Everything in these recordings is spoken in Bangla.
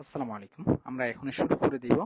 আসসালামু আলাইকুম। আমরা এখন শুরু করে দিব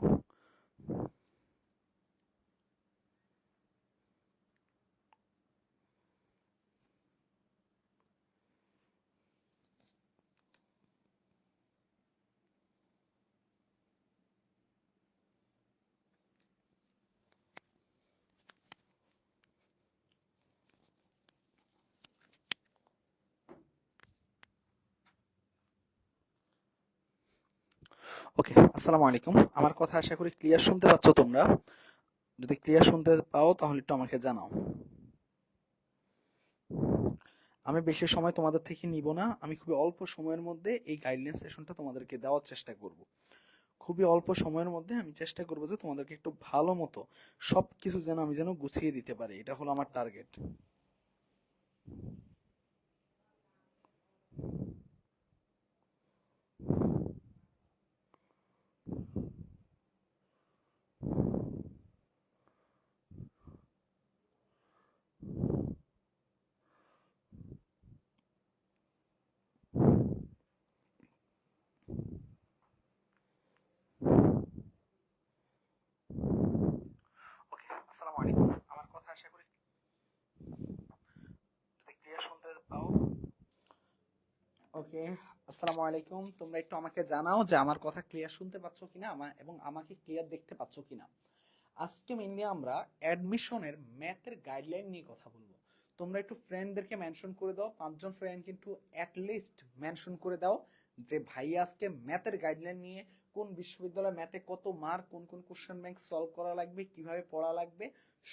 ওকে আসসালামু আলাইকুম। আমার কথা আশা করি ক্লিয়ার শুনতে পাচ্ছ তোমরা। যদি ক্লিয়ার শুনতে পাও, তাহলে একটু আমাকে জানাও। আমি বেশি সময় তোমাদের থেকে নিব না। আমি খুবই অল্প সময়ের মধ্যে এই গাইডলাইন সেশনটা তোমাদেরকে দেওয়ার চেষ্টা করব। খুবই অল্প সময়ের মধ্যে আমি চেষ্টা করব যে তোমাদেরকে একটু ভালো মতো সব কিছু যেন আমি যেন গুছিয়ে দিতে পারি। এটা হলো আমার টার্গেট আসসালামু আলাইকুম। আমার কথা আশা করি যদি ক্লিয়ার শুনতে পাও? ওকে আসসালামু আলাইকুম। তোমরা একটু আমাকে জানাও যে আমার কথা ক্লিয়ার শুনতে পাচ্ছ কিনা আমার এবং আমাকে ক্লিয়ার দেখতে পাচ্ছ কিনা। আজকে মেনলি আমরা অ্যাডমিশনের ম্যাথের গাইডলাইন নিয়ে কথা বলব। তোমরা একটু ফ্রেন্ডদেরকে মেনশন করে দাও, পাঁচজন ফ্রেন্ড কিন্তু অ্যাট লিস্ট মেনশন করে দাও যে ভাই আজকে ম্যাথের গাইডলাইন নিয়ে কোন বিশ্ববিদ্যালয়ে ম্যাথে কত মার্ক কোন কোন কোশ্চেন ব্যাংক সলভ করা লাগবে, কীভাবে পড়া লাগবে,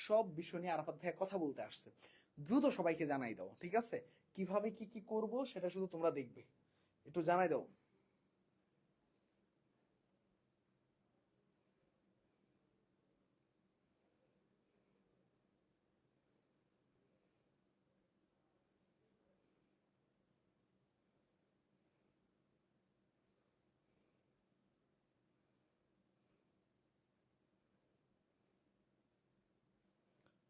সব বিষয় নিয়ে আরাফাত ভাইয়া কথা বলতে আসছে। দ্রুত সবাইকে জানাই দাও, ঠিক আছে? কীভাবে কি কি করব সেটা শুধু তোমরা দেখবে। একটু জানাই দাও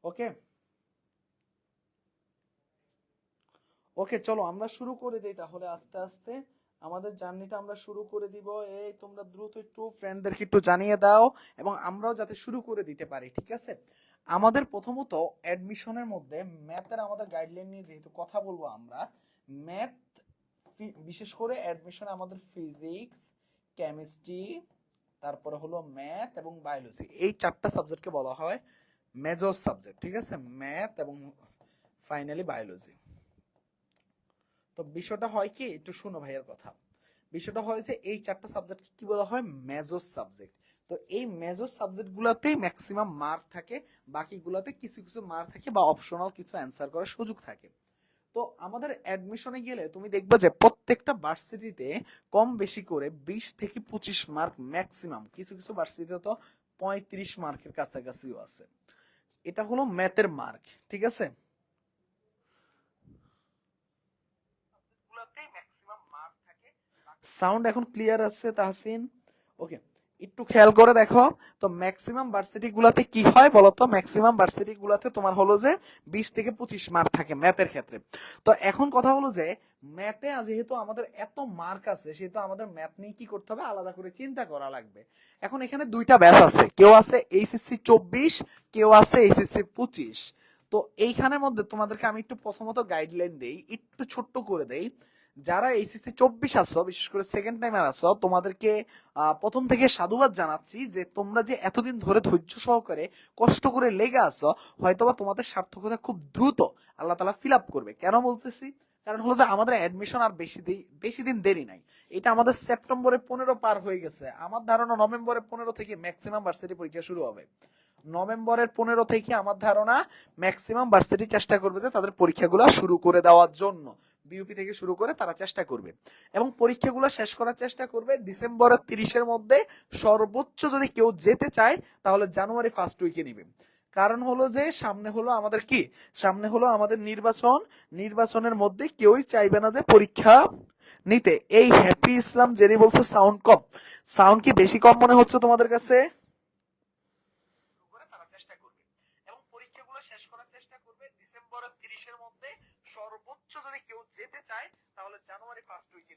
ওকে ওকে, চলো আমরা শুরু করে দিই তাহলে আস্তে আস্তে। আমাদের জার্নিটা আমরা শুরু করে দিব। এই তোমরা দ্রুত একটু ফ্রেন্ডদেরকে একটু জানিয়ে দাও এবং আমরাও যাতে শুরু করে দিতে পারি, ঠিক আছে? আমাদের প্রথমত অ্যাডমিশনের মধ্যে ম্যাথের আমাদের গাইডলাইন নিয়ে যেহেতু কথা বলব আমরা ম্যাথ বিশেষ করে অ্যাডমিশনে আমাদের ফিজিক্স কেমিস্ট্রি তারপরে হলো ম্যাথ এবং বায়োলজি এই চারটা সাবজেক্টকে বলা হয় মেজর সাবজেক্ট ঠিক আছে? ম্যাথ এবং ফাইনালি বায়োলজি তো বিষয়টা হয় কি, একটু শুনো ভাইয়ের কথা। বিষয়টা হয় যে এই চারটা সাবজেক্ট কি বলা হয়? মেজর সাবজেক্ট তো এই মেজর সাবজেক্ট গুলাতেই ম্যাক্সিমাম মার্ক থাকে, বাকিগুলাতে কিছু কিছু মার্ক থাকে বা অপশনাল কিছু অ্যান্সার করার সুযোগ থাকে। তো আমাদের অ্যাডমিশনে গেলে তুমি দেখবে যে প্রত্যেকটা ভার্সিটিতে কম বেশি করে বিশ থেকে পঁচিশ মার্ক ম্যাক্সিমাম কিছু কিছু ভার্সিটিতে তো পঁয়ত্রিশ মার্কের কাছাকাছিও আছে। এটা হলো ম্যাথের মার্ক ঠিক আছে? সাউন্ড এখন ক্লিয়ার আছে তাহসিন? ওকে, একটু খেয়াল করে দেখো। তো ম্যাক্সিমাম ভার্সিটি গুলাতে কি হয় বলতো? ম্যাক্সিমাম ভার্সিটি গুলাতে তোমার হলো যে বিশ থেকে পঁচিশ মার্ক থাকে ম্যাথের ক্ষেত্রে। তো এখন কথা হলো যে ম্যাথে যেহেতু আমাদের এত মার্ক আছে, সেহেতু আমাদের ম্যাথ নিয়ে কি করতে হবে? আলাদা করে চিন্তা করা লাগবে। এখন এখানে দুইটা ব্যাচ আছে। কেউ আছে এইচএসসি চব্বিশ, কেউ আছে এইচএসসি পঁচিশ। তো এইখানের মধ্যে তোমাদেরকে আমি একটু প্রথমত গাইডলাইন দেই, একটু ছোট্ট করে দেই। যারা এইচএসসি চব্বিশ আসছো বিশেষ করে সেকেন্ড টাইমার আসছো তোমাদেরকে প্রথম থেকে সাধুবাদ জানাচ্ছি যে তোমরা যে এতদিন ধরে ধৈর্য সহকারে কষ্ট করে লেগে আসো হয়তোবা তোমাদের সার্থকতা খুব দ্রুত আল্লাহ তালা ফিল আপ করবে। কেন বলতেছি? কারণ হলো যে আমাদের অ্যাডমিশন আর বেশি বেশি দিন দেরি নাই। এটা আমাদের সেপ্টেম্বরে পনেরো পার হয়ে গেছে। আমার ধারণা নভেম্বরের পনেরো থেকে ম্যাক্সিমাম ভার্সিটি পরীক্ষা শুরু হবে। নভেম্বরের পনেরো থেকে আমার ধারণা ম্যাক্সিমাম ভার্সিটি চেষ্টা করবে যে তাদের পরীক্ষাগুলো শুরু করে দেওয়ার জন্য। বিউপি থেকে শুরু করে তারা চেষ্টা করবে। এবং পরীক্ষাগুলো শেষ করার চেষ্টা করবে। ডিসেম্বরের তিরিশের মধ্যে সর্বোচ্চ যদি কেউ যেতে চায়, তাহলে জানুয়ারি ফার্স্ট উইকে নিবে। কারণ হলো যে, সামনে হলো আমাদের কি? সামনে হলো আমাদের নির্বাচন। নির্বাচনের মধ্যে কেউই চাইবে না যে পরীক্ষা নিতে। এই হ্যাপি ইসলাম জেনি বলছে সাউন্ড কম। সাউন্ড কি বেশি কম মনে হচ্ছে তোমাদের কাছে করে তারা চেষ্টা করবে এবং পরীক্ষাগুলো শেষ করার চেষ্টা করবে ডিসেম্বরের তিরিশের মধ্যে সর্বোচ্চ যদি কেউ যেতে চায় তাহলে জানুয়ারি ফার্স্ট উইকে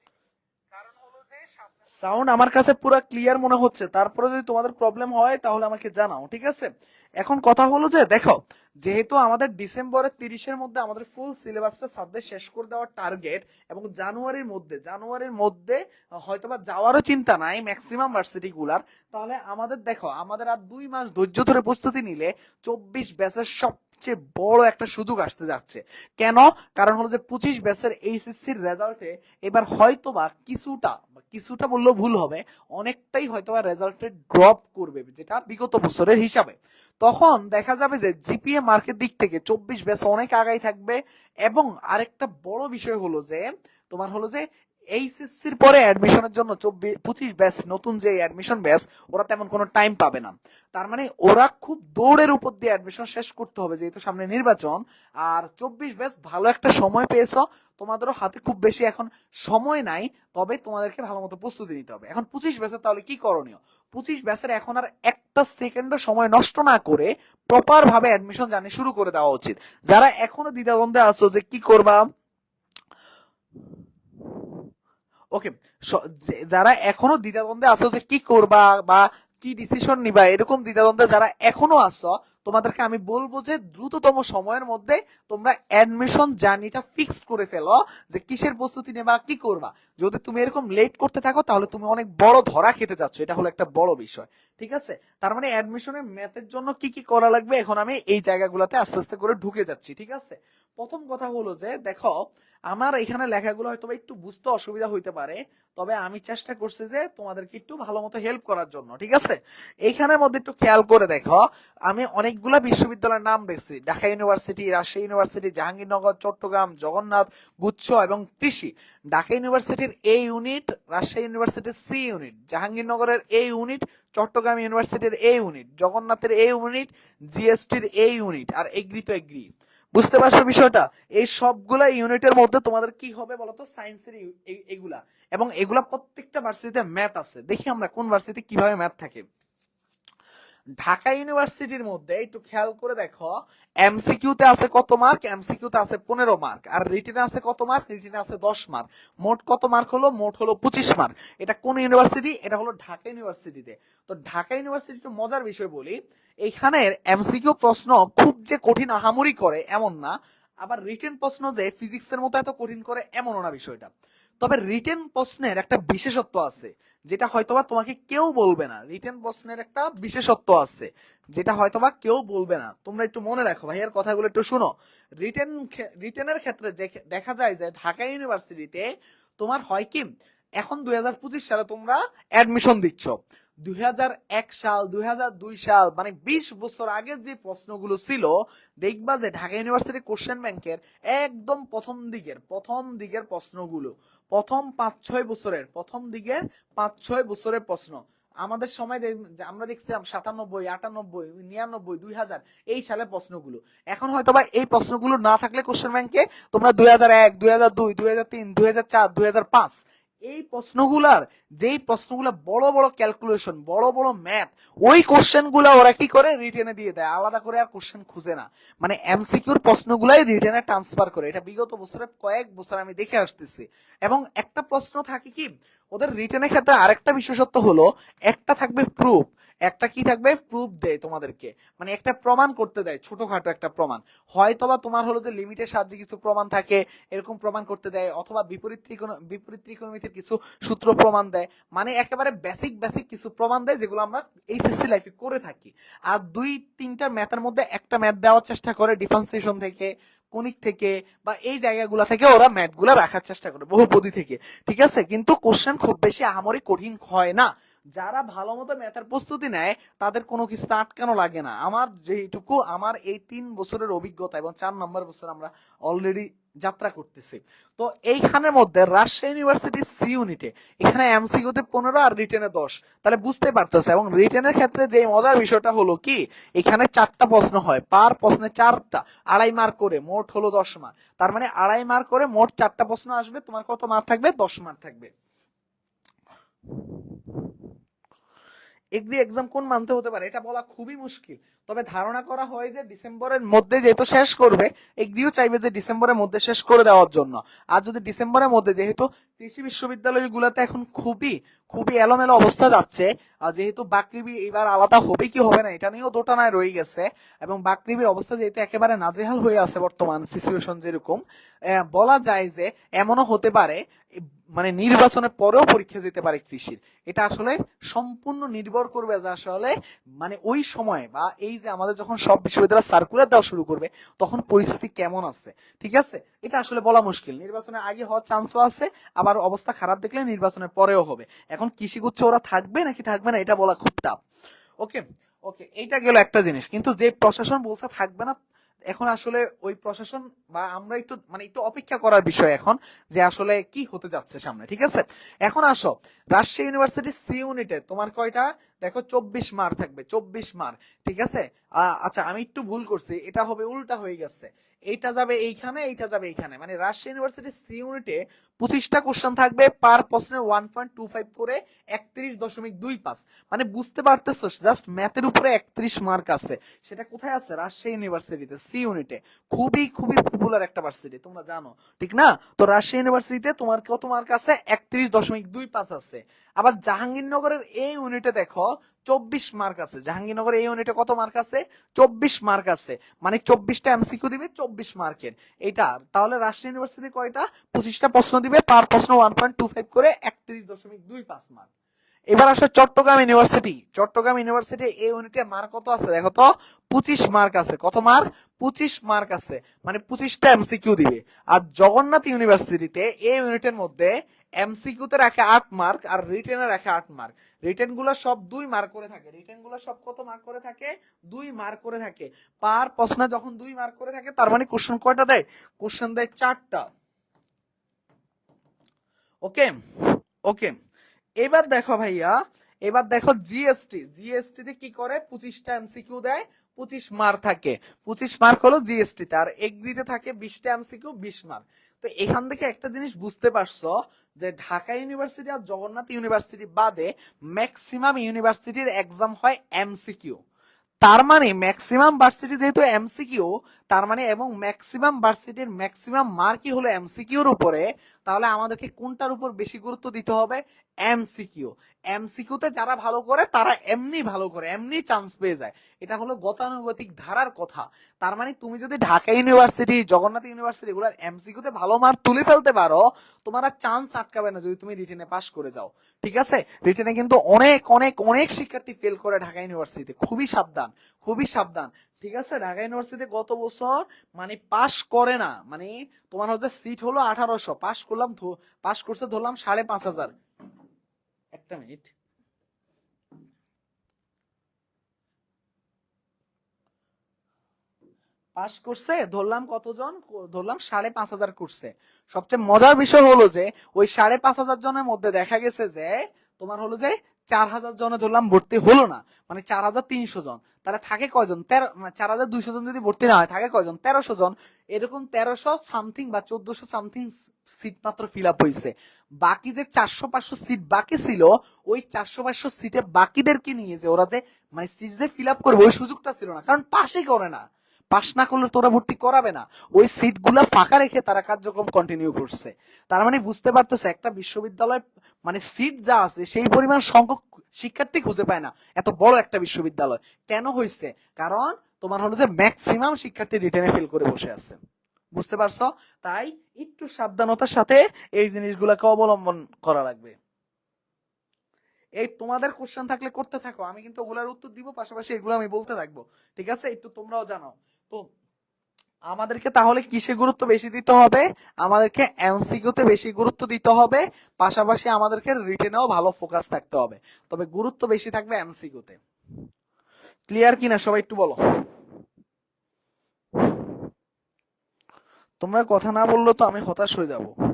সাউন্ড আমার কাছে পুরো ক্লিয়ার মনে হচ্ছে। তারপরে যদি তোমাদের প্রবলেম হয়, তাহলে আমাকে জানাও, ঠিক আছে? এখন কথা হলো যে, দেখো, যেহেতু আমাদের ডিসেম্বরের তিরিশের মধ্যে আমাদের ফুল সিলেবাসটা সাবজেক্ট শেষ করে দেওয়ার টার্গেট এবং জানুয়ারির মধ্যে জানুয়ারির মধ্যে হয়তোবা যাওয়ারও চিন্তা নাই ম্যাক্সিমাম ভার্সিটি গুলার, তাহলে আমাদের, দেখো, আমাদের আর দুই মাস ধৈর্য ধরে প্রস্তুতি নিলে চব্বিশ ব্যাচের সবচেয়ে বড় একটা সুযোগ আসতে যাচ্ছে। কেন? কারণ হলো যে পঁচিশ ব্যাচের এইচএসসির রেজাল্টে এবার কিছুটা বা কিছুটা বললেও ভুল হবে, অনেকটাই হয়তোবা রেজাল্টে ড্রপ করবে যেটা বিগত বছরের হিসাবে। তখন দেখা যাবে যে জিপিএ মার্কের দিক থেকে চব্বিশ ব্যাচ অনেক আগাই থাকবে এবং আরেকটা বড় বিষয় হলো যে, তোমার হলো যে এইচএসসির পরে অ্যাডমিশনের জন্য চব্বিশ, পঁচিশ ব্যাচ নতুন যে অ্যাডমিশন ব্যাচ ওরা তেমন কোনো টাইম পাবে না। তার মানে ওরা খুব দৌড়ের উপর দিয়ে অ্যাডমিশন শেষ করতে হবে, যেহেতু সামনে নির্বাচন। আর চব্বিশ ব্যাচ ভালো একটা সময় পেয়েছ, তোমাদেরও হাতে খুব বেশি এখন সময় নাই, তবে তোমাদেরকে ভালো মতো প্রস্তুতি নিতে হবে। এখন পঁচিশ ব্যাচের তাহলে কি করণীয়? পঁচিশ ব্যাচের এখন আর একটা সেকেন্ডও সময় নষ্ট না করে প্রপার ভাবে অ্যাডমিশন জানিয়ে শুরু করে দেওয়া উচিত। যারা এখনও দ্বিধাদ্বন্দ্বে আছো যে কি করবা ওকে যারা এখনও দ্বিধাদ্বন্দ্বে আছো যে কি করবা বা কি ডিসিশন নিবা, এরকম দ্বিধাদ্বন্দ্বে যারা এখনও আছো তোমাদেরকে আমি বলব যে দ্রুততম সময়ের মধ্যে তোমরা অ্যাডমিশন জার্নিটা ফিক্সড করে ফেলো যে কিসের প্রস্তুতি নেবা, কি করবা। যদি তুমি এরকম লেট করতে থাকো, তাহলে তুমি অনেক বড় ধরা খেতে যাচ্ছ। এটা হলো একটা বড় বিষয়, ঠিক আছে? তার মানে অ্যাডমিশনের ম্যাথের জন্য কি কি করা লাগবে, এখন আমি এই জায়গাগুলোতে আস্তে আস্তে করে ঢুকে যাচ্ছি, ঠিক আছে? প্রথম কথা হলো যে, দেখো, আমার এখানে লেখাগুলো হয়তো একটু বুঝতে অসুবিধা হইতে পারে, তবে আমি চেষ্টা করছি যে তোমাদেরকে একটু ভালো মতো হেল্প করার জন্য, ঠিক আছে? এইখানের মধ্যে একটু খেয়াল করে দেখো, আমি অনেকগুলা বিশ্ববিদ্যালয়ের নাম দেখছি ঢাকা ইউনিভার্সিটি, রাজশাহী ইউনিভার্সিটি, জাহাঙ্গীরনগর, চট্টগ্রাম, জগন্নাথ, গুচ্ছ এবং কৃষি। ঢাকা ইউনিভার্সিটির এ ইউনিট, রাজশাহী ইউনিভার্সিটির সি ইউনিট, জাহাঙ্গীরনগরের এ ইউনিট, চট্টগ্রাম ইউনিভার্সিটির এ ইউনিট, জগন্নাথের এ ইউনিট, জিএসটির এ ইউনিট আর এগ্রি তো এগ্রি। বুঝতে পারছ বিষয়টা? এই সবগুলা ইউনিটের মধ্যে তোমাদের কি হবে বলতো? সায়েন্সের এগুলা। এবং এগুলা প্রত্যেকটা ভার্সিটিতে ম্যাথ আছে। দেখি আমরা কোন ভার্সিটি কীভাবে ম্যাথ থাকে। ঢাকা ইউনিভার্সিটির মধ্যে একটু খেয়াল করে দেখো এমসিকিউ তে আছে কত মার্ক? এমসিকিউতে আছে পনেরো মার্ক। আর রিটেনে আছে কত মার্ক? রিটেনে আছে দশ মার্ক। মোট কত মার্ক হলো? মোট হলো পঁচিশ মার্ক। এটা কোন ইউনিভার্সিটি? এটা হলো ঢাকা ইউনিভার্সিটিতে। তো ঢাকা ইউনিভার্সিটি একটু মজার বিষয় বলি। এইখানের এমসিকিউ প্রশ্ন খুব যে কঠিন আহামরি করে এমন না, আবার রিটেন প্রশ্ন যে ফিজিক্সের মতো এত কঠিন করে এমনও না বিষয়টা। তবে রিটেন প্রশ্নের একটা বিশেষত্ব আছে, যেটা হয়তোবা তোমাকে কেউ বলবে না। রিটেন প্রশ্নের একটা বিশেষত্ব আছে, যেটা হয়তোবা কেউ বলবে না। তোমরা একটু মনে রাখো, ভাইয়ার কথাগুলো একটু শুনো। রিটেন রিটেনের ক্ষেত্রে দেখে- যায় যে ঢাকা ইউনিভার্সিটিতে তোমার হয় কি, এখন দুই হাজার পঁচিশ সালে তোমরা অ্যাডমিশন দিচ্ছ। দু হাজার এক সাল দু হাজার দুই সাল মানে বিশ বছর আগের যে প্রশ্নগুলো ছিল, দেখবা যে ঢাকা ইউনিভার্সিটি কোশ্চেন ব্যাংকের একদম প্রথম দিকের প্রথম দিকের প্রশ্নগুলো, প্রথম পাঁচ ছয় বছরের, প্রথম দিকের পাঁচ ছয় বছরের প্রশ্ন। আমাদের সময় আমরা দেখছিলাম সাতানব্বই, আটানব্বই, নিরানব্বই, দুই হাজার, এই সালের প্রশ্নগুলো। এখন হয়তো বা এই প্রশ্নগুলো না থাকলে কোশ্চেন ব্যাংকে তোমরা দুই হাজার এক, দুই হাজার দুই দুই হাজার তিন, দুই হাজার চার, দুই হাজার পাঁচ এই প্রশ্নগুলার, যেই প্রশ্নগুলো বড় বড় ক্যালকুলেশন বড় বড় ম্যাথ ওই কোশ্চেনগুলো ওরা কি করে? রিটেনে দিয়ে দেয়। আলাদা করে আর কোশ্চেন খুঁজে না। মানে এমসিকিউর প্রশ্নগুলাই রিটেনে ট্রান্সফার করে। এটা বিগত বছরে কয়েক বছর আমি দেখে আসতেছি। এবং একটা প্রশ্ন থাকে কি? ওদের রিটেনের ক্ষেত্রে আরেকটা বিশেষত্ব হলো, একটা থাকবে প্রুফ একটা কি থাকবে? প্রুফ দেয় তোমাদেরকে। মানে একটা প্রমাণ করতে দেয়, ছোটখাটো একটা প্রমাণ। হয়তোবা তোমার হলো যে লিমিটের সাহায্যে কিছু প্রমাণ থাকে, এরকম প্রমাণ করতে দেয়, অথবা বিপরীত ত্রিকোণ, বিপরীত ত্রিকোণমিতির কিছু সূত্র প্রমাণ দেয়। মানে একেবারে বেসিক বেসিক কিছু প্রমাণ দেয়, যেগুলো আমরা এইচএসসি লাইফে করে থাকি। আর দুই, তিনটা ম্যাথের মধ্যে একটা ম্যাথ দেওয়ার চেষ্টা করে ডিফারেন্সিয়েশন থেকে কনিক থেকে, বা এই জায়গাগুলো থেকে ওরা ম্যাথগুলা রাখার চেষ্টা করে বহু বহুপদী থেকে। ঠিক আছে? কিন্তু কোশ্চেন খুব বেশি আহামরি কঠিন হয় না। যারা ভালো মতো ম্যাথের প্রস্তুতি নেয়, তাদের কোনো কিছুতে আটকানো লাগে না। আমার যেটুকু আমার এই তিন বছরের অভিজ্ঞতা এবং চার নম্বর বছর আমরা অলরেডি যাত্রা করতেছি। তো এইখানের মধ্যে রাজশাহী ইউনিভার্সিটি সি ইউনিটে এখানে এমসিকিউতে পনেরো আর রিটেনে দশ। তাহলে বুঝতে পারতেছে, এবং রিটেনের ক্ষেত্রে যে মজার বিষয়টা হলো কি, এখানে চারটা প্রশ্ন হয়। পার প্রশ্নে চারটা, আড়াই মার্ক করে, মোট হলো দশ মার্ক। তার মানে আড়াই মার্ক করে মোট চারটা প্রশ্ন আসবে, তোমার কত মার্ক থাকবে? দশ মার্ক থাকবে। এগ্রি এক্সাম কোন মানতে হতে পারে, এটা বলা খুবই মুশকিল। তবে ধারণা করা হয় যে ডিসেম্বরের মধ্যে যেহেতু শেষ করবে, এগ্রিও চাইবে যে ডিসেম্বরের মধ্যে শেষ করে দেওয়ার জন্য। আর যদি ডিসেম্বরের মধ্যে, যেহেতু কৃষি বিশ্ববিদ্যালয়গুলোতে এখন খুবই খুবই এলোমেলো অবস্থা যাচ্ছে, আর যেহেতু বাকৃবি এবার আলাদা হবে কি হবে না, এটা নিয়েও দোটানায় রয়ে গেছে, এবং বাকৃবির অবস্থা যেহেতু একেবারে নাজেহাল হয়ে আছে বর্তমান সিচুয়েশন যেরকম বলা যায় যে এমনও হতে পারে মানে নির্বাচনের পরেও পরীক্ষা যেতে পারে কৃষির। এটা আসলে সম্পূর্ণ নির্ভর করবে যে আসলে মানে ওই সময় বা এই যে আমাদের যখন সব বিশ্ববিদ্যালয় সার্কুলার দেওয়া শুরু করবে, তখন পরিস্থিতি কেমন আছে? ঠিক আছে? এটা আসলে বলা মুশকিল। নির্বাচনের আগে হওয়ার চান্সও আছে, আবার অবস্থা খারাপ দেখলে নির্বাচনের পরেও হবে। এখন কৃষিগুচ্ছে ওরা থাকবে নাকি থাকবে না, এটা বলা খুব টাফ ওকে ওকে এইটা গেল একটা জিনিস। কিন্তু যে প্রশাসন বলছে থাকবে না এখন আসলে ওই প্রশাসন বা আমরা একটু মানে একটু অপেক্ষা করার বিষয় এখন যে আসলে কি হতে যাচ্ছে সামনে, ঠিক আছে? এখন আসো, রাজশাহী ইউনিভার্সিটি সি ইউনিটে তোমার কয়টা? দেখো, চব্বিশ মার থাকবে, চব্বিশ মার, ঠিক আছে? আচ্ছা আমি একটু ভুল করছি, এটা হবে, উল্টা হয়ে গেছে। এইটা যাবে এইখানে, এইটা যাবে এইখানে। মানে রাজশাহী ইউনিভার্সিটি সি ইউনিটে পঁচিশটা কোশ্চেন থাকবে পার প্রশ্নে ওয়ান পয়েন্ট টু ফাইভ করে একত্রিশ দশমিক দুই পাঁচ। মানে বুঝতে পারতেছো জাস্ট ম্যাথের উপরে একত্রিশ মার্ক আছে। সেটা কোথায় আছে? রাজশাহী ইউনিভার্সিটিতে সি ইউনিটে খুবই খুবই পপুলার একটা ভার্সিটি তোমরা জানো। ঠিক না? তো রাজশাহী ইউনিভার্সিটিতে তোমার কত মার্ক আছে? একত্রিশ দশমিক দুই পাঁচ আছে। আবার জাহাঙ্গীরনগরের এই ইউনিটে দেখো চব্বিশ মার্ক আছে। জাহাঙ্গীরনগর এই ইউনিটে কত মার্ক আছে? চব্বিশ মার্ক আছে। মানে চব্বিশটা এমসিকিউ দিবে, চব্বিশ মার্কের। এটা তাহলে রাজশাহী ইউনিভার্সিটি কয়টা? পঁচিশটা প্রশ্ন দিবে পার প্রশ্ন ওয়ান পয়েন্ট টু ফাইভ করে একত্রিশ দশমিক দুই পাঁচ মার্ক। এবার আসে চট্টগ্রাম ইউনিভার্সিটি চট্টগ্রাম ইউনিভার্সিটি এই ইউনিটে মার্ক কত আছে? দেখো তো, পঁচিশ মার্ক আছে। কত মার্ক? পঁচিশ মার্ক আছে। মানে পঁচিশটা এমসিকিউ দিবে। আর জগন্নাথ ইউনিভার্সিটিতে এই ইউনিটের মধ্যে এমসিকিউ তে রাখে আট মার্ক আর রিটেনে রাখে আট মার্ক রিটেনগুলো সব দুই মার্ক করে থাকে। রিটেনগুলো সব কত মার্ক করে থাকে? দুই মার্ক করে থাকে। পার প্রশ্নে যখন দুই মার্ক করে থাকে, তার মানে কোশ্চেন কয়টা দেয়? কোশ্চেন দেয় চারটা। ওকে ওকে এবার দেখো ভাইয়া, এবার দেখো জিএসটি জিএসটি তে কি করে? পঁচিশটা এমসিকিউ দেয়, পঁচিশ মার্ক থাকে। পঁচিশ মার্ক হলো জিএসটি তে। আর এগ্রিতে থাকে বিশটা এমসিকিউ বিশ মার্ক তো এখান থেকে একটা জিনিস বুঝতে পারছ যে ঢাকা ইউনিভার্সিটি আর জগন্নাথ ইউনিভার্সিটি বাদে ম্যাক্সিমাম ইউনিভার্সিটির এক্সাম হয় এমসিকিউ। তার মানে ম্যাক্সিমাম ভার্সিটি যেহেতু এমসিকিউ তার মানে এবং ম্যাক্সিমাম ভার্সিটির ম্যাক্সিমাম মার্কই হলো এমসিকিউর উপরে, তাহলে আমাদেরকে কোনটার উপর বেশি গুরুত্ব দিতে হবে? এমসিকিউ এমসিকিউতে যারা ভালো করে, তারা এমনি ভালো করে, এমনি চান্স পেয়ে যায়। এটা হলো গতানুগতিক ধারার কথা। তার মানে তুমি যদি ঢাকা ইউনিভার্সিটি জগন্নাথ ইউনিভার্সিটি এগুলোর এমসিকিউতে ভালো মার্ক তুলে ফেলতে পারো, তোমার চান্স আটকাবে না যদি তুমি রিটেনে পাস করে যাও। ঠিক আছে? রিটেনে কিন্তু অনেক অনেক অনেক শিক্ষার্থী ফেল করে ঢাকা ইউনিভার্সিটিতে খুবই সাবধান খুবই সাবধান। ঠিক আছে? ঢাকা ইউনিভার্সিটিতে গত বছর মানে পাস করে না। মানে তোমার হচ্ছে সিট হলো আঠারোশো। পাস করলাম পাস করছে ধরলাম সাড়ে পাঁচ হাজার। একটা মিনিট পাস করছে, ধরলাম কতজন? ধরলাম সাড়ে পাঁচ হাজার করছে। সবচেয়ে মজার বিষয় হলো যে, ওই সাড়ে পাঁচ হাজার জনের মধ্যে দেখা গেছে যে, তোমার হলো যে চার হাজার জনে ধরলাম, ভর্তি হলো না। মানে চার হাজার তিনশো জন। তাহলে থাকে কয়জন? তেরো মানে চার হাজার দুইশো জন যদি ভর্তি না হয়, থাকে কয়জন? তেরোশো জন। এরকম তেরোশো সামথিং বা চোদ্দশো সামথিং সিট মাত্র ফিল আপ হয়েছে বাকি যে চারশো পাঁচশো সিট বাকি ছিল, ওই চারশো পাঁচশো সিটে বাকিদেরকে নিয়ে যে ওরা যে মানে সিট যে ফিল আপ করবে, ওই সুযোগটা ছিল না। কারণ পাশই করে না। পাস না করলে তোরা ভর্তি করাবে না। ওই সিটগুলা ফাঁকা রেখে তারা কার্যক্রম কন্টিনিউ করছে। তার মানে বুঝতে পারতেছে, একটা বিশ্ববিদ্যালয় মানে সিট যা আছে, সেই পরিমাণ সংখ্যক শিক্ষার্থী খুঁজে পায় না। এত বড় একটা বিশ্ববিদ্যালয়। কেন হয়েছে কারণ তোমার হলো যে ম্যাক্সিমাম শিক্ষার্থী রিটেনে ফেল করে বসে আছে। বুঝতে পারছ? তাই একটু সাবধানতার সাথে এই জিনিসগুলোকে অবলম্বন করা লাগবে। এই তোমাদের কোশ্চেন থাকলে করতে থাকো। আমি কিন্তু ওগুলার উত্তর দিব, পাশাপাশি এগুলো আমি বলতে থাকব। ঠিক আছে? একটু তোমরাও জানো তো আমাদেরকে তাহলে কিসে গুরুত্ব বেশি দিতে হবে? আমাদেরকে এমসিকিউতে বেশি গুরুত্ব দিতে হবে। পাশাপাশি আমাদেরকে রিটেনেও ভালো ফোকাস থাকতে হবে। তবে গুরুত্ব বেশি থাকবে এমসিকিউতে ক্লিয়ার কিনা? সবাই একটু বলো। তোমরা কথা না বললে তো আমি হতাশ হয়ে যাব।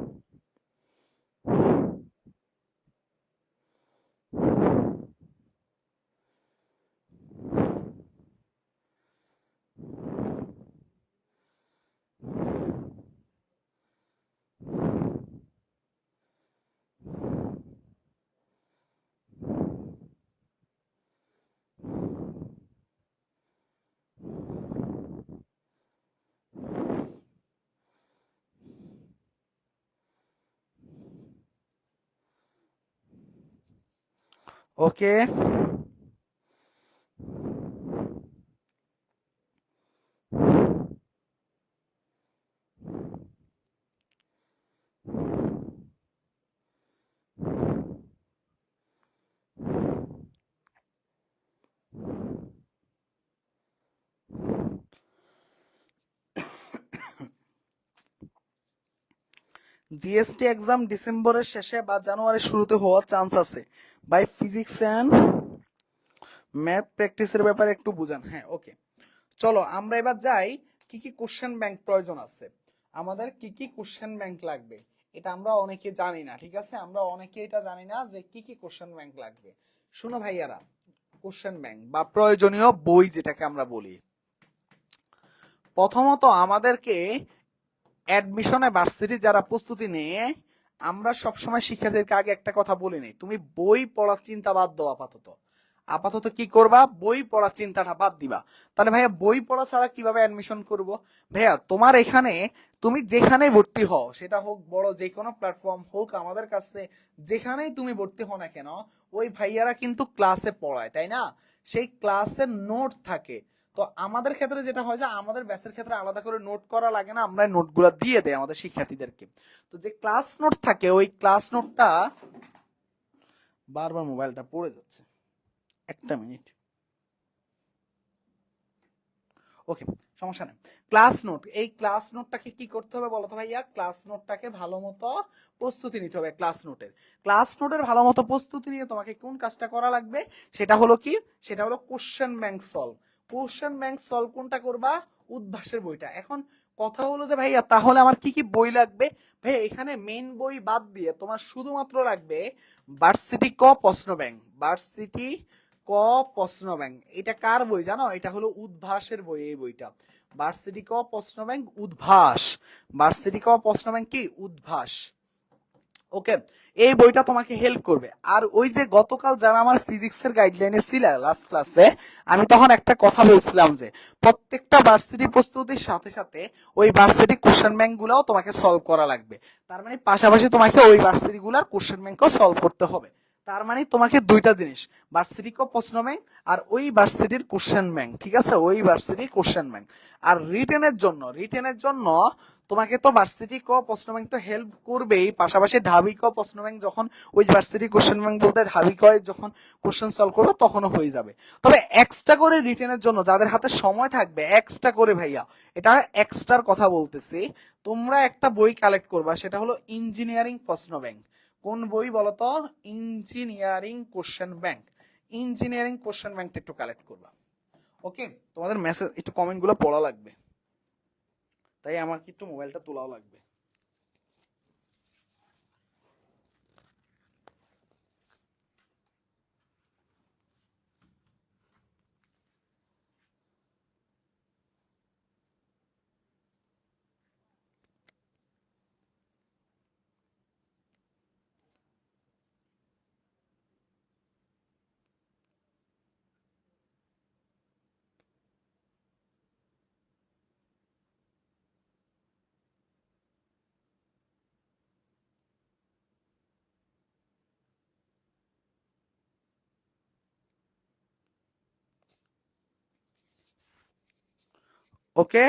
ওকে জিএসটি এক্সাম ডিসেম্বরের শেষে বা জানুয়ারির শুরুতে হওয়ার চান্স আছে। বাই ফিজিক্স অ্যান্ড ম্যাথ প্র্যাকটিসের ব্যাপারে একটু বুঝান। হ্যাঁ ওকে চলো, আমরা এবার যাই, কি কি কোশ্চেন ব্যাংক প্রয়োজন আছে। আমাদের কি কি কোশ্চেন ব্যাংক লাগবে? এটা আমরা অনেকে জানি না, ঠিক আছে? আমরা অনেকে এটা জানি না যে কি কি কোশ্চেন ব্যাংক লাগবে। শুনো ভাইয়ারা কোশ্চেন ব্যাংক বা প্রয়োজনীয় বই যেটাকে আমরা বলি। প্রথমত আমাদেরকে অ্যাডমিশনে ভার্সিটি যারা প্রস্তুতি নিয়ে, আমরা সবসময় শিক্ষার্থীদেরকে আগে একটা কথা বলি নি। তুমি বই পড়ার চিন্তা বাদ দাও আপাতত। আপাতত কি করবা? বই পড়ার চিন্তাটা বাদ দিবা। তাহলে ভাইয়া, বই পড়া ছাড়া কীভাবে অ্যাডমিশন করব? ভাইয়া, তোমার এখানে তুমি যেখানে ভর্তি হও, সেটা হোক বড় যে কোনো প্ল্যাটফর্ম হোক আমাদের কাছে, যেখানেই তুমি ভর্তি হও না কেন, ওই ভাইয়ারা কিন্তু ক্লাসে পড়ায়, তাই না? সেই ক্লাসের নোট থাকে। তো আমাদের ক্ষেত্রে যেটা হয় যে আমাদের ব্যাচের ক্ষেত্রে আলাদা করে নোট করা লাগে না আমরা নোটগুলো দিয়ে দেয় আমাদের শিক্ষার্থীদেরকে। তো যে ক্লাস নোট থাকে, ওই ক্লাস নোটটা বারবার মোবাইলটা পড়ে যাচ্ছে। একটা মিনিট ওকে সমস্যা নেই। ক্লাস নোট এই ক্লাস নোটটাকে কি করতে হবে বলতো ভাইয়া? ক্লাস নোটটাকে ভালো মতো প্রস্তুতি নিতে হবে ক্লাস নোটের ক্লাস নোটের ভালো মতো প্রস্তুতি নিয়ে তোমাকে কোন কাজটা করা লাগবে? সেটা হলো কি? সেটা হলো question bank solve question bank solve কোনটা করবা? উদ্ভাসের বইটা। এখন কথা হলো যে, ভাইয়া, তাহলে আমার কি কি বই লাগবে? ভাইয়া, এখানে মেইন বই বাদ দিয়ে তোমার শুধুমাত্র লাগবে ভার্সিটি ক প্রশ্ন ব্যাংক ভার্সিটি ক প্রশ্ন ব্যাংক এটা কার বই জানো? এটা হলো উদ্ভাসের বই এই বইটা। ভার্সিটি ক প্রশ্ন ব্যাংক উদ্ভাস। ভার্সিটি ক প্রশ্ন ব্যাংক কি? উদ্ভাস। ওকে এই বইটা তোমাকে হেল্প করবে। আর ওই যে গতকাল যারা আমার ফিজিক্সের গাইডলাইনে ছিল লাস্ট ক্লাসে আমি তখন একটা কথা বলছিলাম যে, প্রত্যেকটা ভার্সিটি প্রস্তুতির সাথে সাথে ওই ভার্সিটি কোশ্চেন ব্যাংক গুলাও তোমাকে সলভ করা লাগবে। তার মানে পাশাপাশি তোমাকে ওই ভার্সিটি গুলার কোশ্চেন ব্যাংকও সলভ করতে হবে। তার মানে তোমাকে দুইটা জিনিস ভার্সিটি কো প্রশ্ন ব্যাংক আর ওই ভার্সিটির কোশ্চেন ব্যাংক ঠিক আছে? ওই ভার্সিটির কোশ্চেন ব্যাংক আর রিটেনের জন্য রিটেনের জন্য তোমাকে তো ভার্সিটি ক প্রশ্ন ব্যাংক তো হেল্প করবেই। পাশাপাশি ঢাবি ক প্রশ্ন ব্যাংক যখন ওই ভার্সিটি কোশ্চেন ব্যাংক বলতে ঢাবি কয় যখন কোশ্চেন সলভ করব তখনও হয়ে যাবে। তবে এক্সট্রা করে রিটেনের জন্য যাদের হাতে সময় থাকবে এক্সট্রা করে ভাইয়া, এটা এক্সট্রার কথা বলতেছি। তোমরা একটা বই কালেক্ট করবা, সেটা হলো ইঞ্জিনিয়ারিং প্রশ্ন ব্যাংক কোন বই বলতো? Engineering question bank engineering question ব্যাংকটা একটু কালেক্ট করবা। ওকে তোমাদের মেসেজ একটু কমেন্টগুলো পড়া লাগবে। তাই আমাকে একটু মোবাইলটা তোলাও লাগবে। ওকে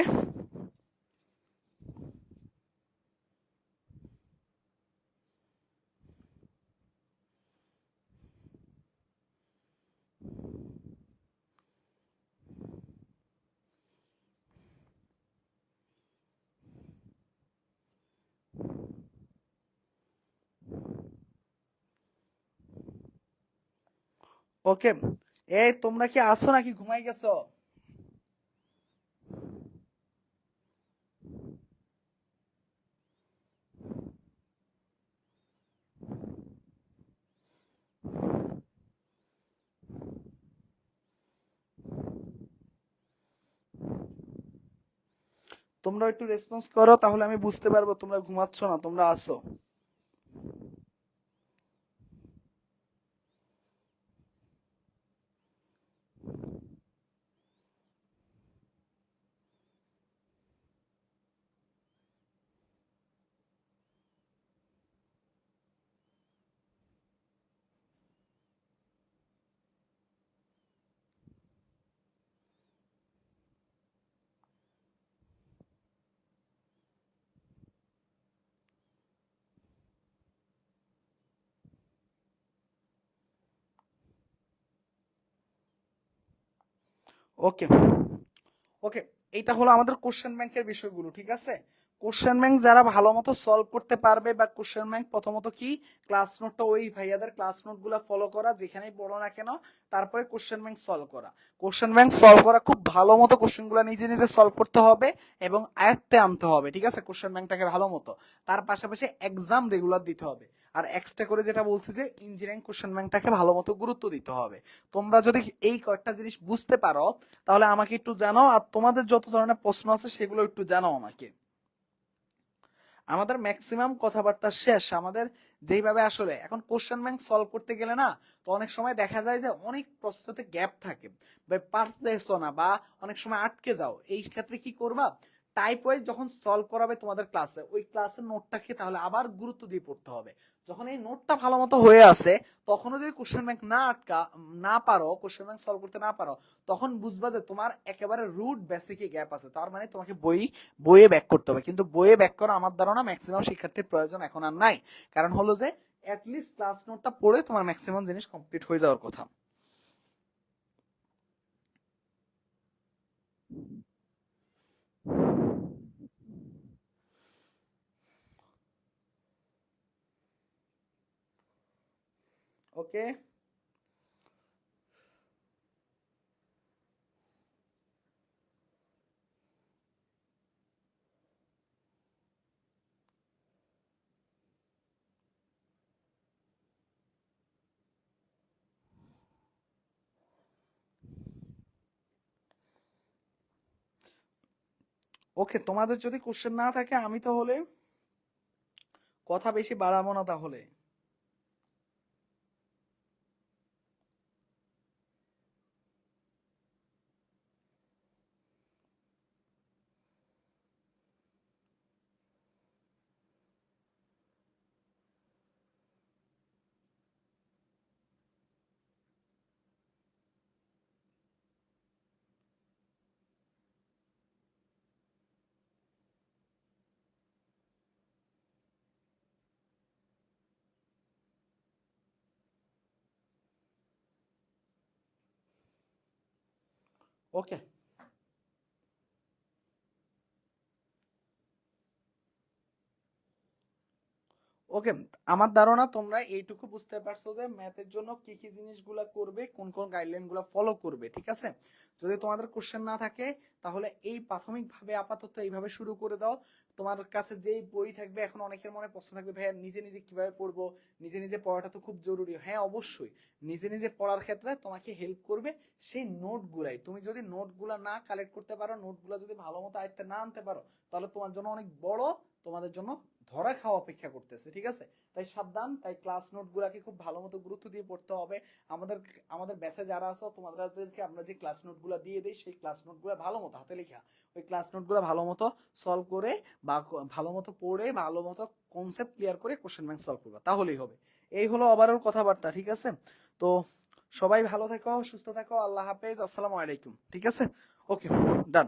ওকে এই তোমরা কি আসো নাকি? ঘুমাই গেছো? তোমরা একটু রেসপন্স করো তাহলে আমি বুঝতে পারব তোমরা ঘুমাচ্ছ না তোমরা আসো। ওকে ওকে এইটা হলো আমাদের কোশ্চেন ব্যাংকের বিষয়গুলো, ঠিক আছে? কোশ্চেন ব্যাংক যারা ভালো মতো সলভ করতে পারবে বা কোশ্চেন ব্যাংক প্রথমত কি? ক্লাস নোটটা ওই ভাইয়াদের ক্লাস নোটগুলো ফলো করা, যেখানেই পড়ো না কেন, তারপরে কোশ্চেন ব্যাংক সলভ করা। কোশ্চেন ব্যাংক সলভ করা খুব ভালো মতো কোশ্চেনগুলো নিজে নিজে সলভ করতে হবে এবং আয়ত্তে আনতে হবে, ঠিক আছে? কোশ্চেন ব্যাংকটাকে ভালো মতো। তার পাশাপাশি এক্সাম রেগুলার দিতে হবে। আর এক্সট্রা করে যেটা বলছি যে ইঞ্জিনিয়ারিং কোশ্চেন ব্যাংকটাকে ভালো মতো গুরুত্ব দিতে হবে। তোমরা যদি এই কয়েকটা জিনিস বুঝতে পারো, তাহলে আমাকে একটু জানাও আর তোমাদের যত ধরনের প্রশ্ন আছে সেগুলো একটু জানাও আমাকে। আমাদের ম্যাক্সিমাম কথাবার্তা শেষ। আমাদের যেইভাবে আসলে, এখন কোশ্চেন ব্যাংক সলভ করতে গেলে না, তো অনেক সময় দেখা যায় যে অনেক প্রশ্নতে গ্যাপ থাকে। বা পারতেছো না বা অনেক সময় আটকে যাও। এই ক্ষেত্রে কি করবা? টাইপ ওয়াইজ যখন সলভ করাবে তোমাদের ক্লাসে ওই ক্লাসের নোটটাকে তাহলে আবার গুরুত্ব দিয়ে পড়তে হবে। যখন এই নোটটা ভালো মতো হয়ে আছে, তখনও যদি কোশ্চেন ব্যাংক না আটকা, না পারো কোশ্চেন ব্যাংক সলভ করতে না পারো, তখন বুঝবা যে তোমার একেবারে রুট বেসিকে গ্যাপ আছে। তার মানে তোমাকে বই, বইয়ে ব্যাক করতে হবে। কিন্তু বইয়ে ব্যাক করা আমার ধারণা ম্যাক্সিমাম শিক্ষার্থীর প্রয়োজন এখন আর নাই। কারণ হলো যে অ্যাটলিস্ট ক্লাস নোটটা পড়ে তোমার ম্যাক্সিমাম জিনিস কমপ্লিট হয়ে যাওয়ার কথা। ওকে ওকে তোমাদের যদি কোশ্চেন না থাকে আমি তাহলে কথা বেশি বাড়াবো না তাহলে। ওকে ওকে আমার ধারণা তোমরা এইটুকু বুঝতে পারছ যে ম্যাথের জন্য কি কি জিনিসগুলা করবে, কোন কোন গাইডলাইনগুলো ফলো করবে, ঠিক আছে? যদি তোমাদের কোশ্চেন না থাকে, তাহলে এই প্রাথমিক ভাবে আপাতত এইভাবে শুরু করে দাও। তোমার কাছে যেই বই থাকবে, এখন অনেকের মনে প্রশ্ন থাকবে, ভাইয়া, নিজে নিজে কীভাবে পড়ব? নিজে নিজে পড়াটা তো খুব জরুরি। হ্যাঁ অবশ্যই। নিজে নিজে পড়ার ক্ষেত্রে তোমাকে হেল্প করবে সেই নোটগুলাই তুমি যদি নোটগুলা না কালেক্ট করতে পারো নোটগুলা যদি ভালো মতো আয়ত্তে না আনতে পারো, তাহলে তোমার জন্য অনেক বড়, তোমাদের জন্য ধরা খাওয়া অপেক্ষা করতেছে, ঠিক আছে? তাই সাবধান, তাই ক্লাস নোট গুলাকে খুব ভালো মতো গুরুত্ব দিয়ে পড়তে হবে। আমাদের আমাদের ব্যাচে যারা আছো, তোমাদেরকে আমরা যে ক্লাস নোটগুলা দিয়ে দিই, সেই ক্লাস নোটগুলা ভালো মতো হাতে লেখা। ওই ক্লাস নোটগুলা ভালো মতো সলভ করে বা ভালো মতো পড়ে, ভালো মতো কনসেপ্ট ক্লিয়ার করে কোশ্চেন ব্যাংক সলভ করবা। তাহলেই হবে। এই হলো ওভারঅল কথাবার্তা, ঠিক আছে? তো সবাই ভালো থেকো, সুস্থ থাকো, আল্লাহ হাফেজ, আসসালামু আলাইকুম, ঠিক আছে? ওকে ডান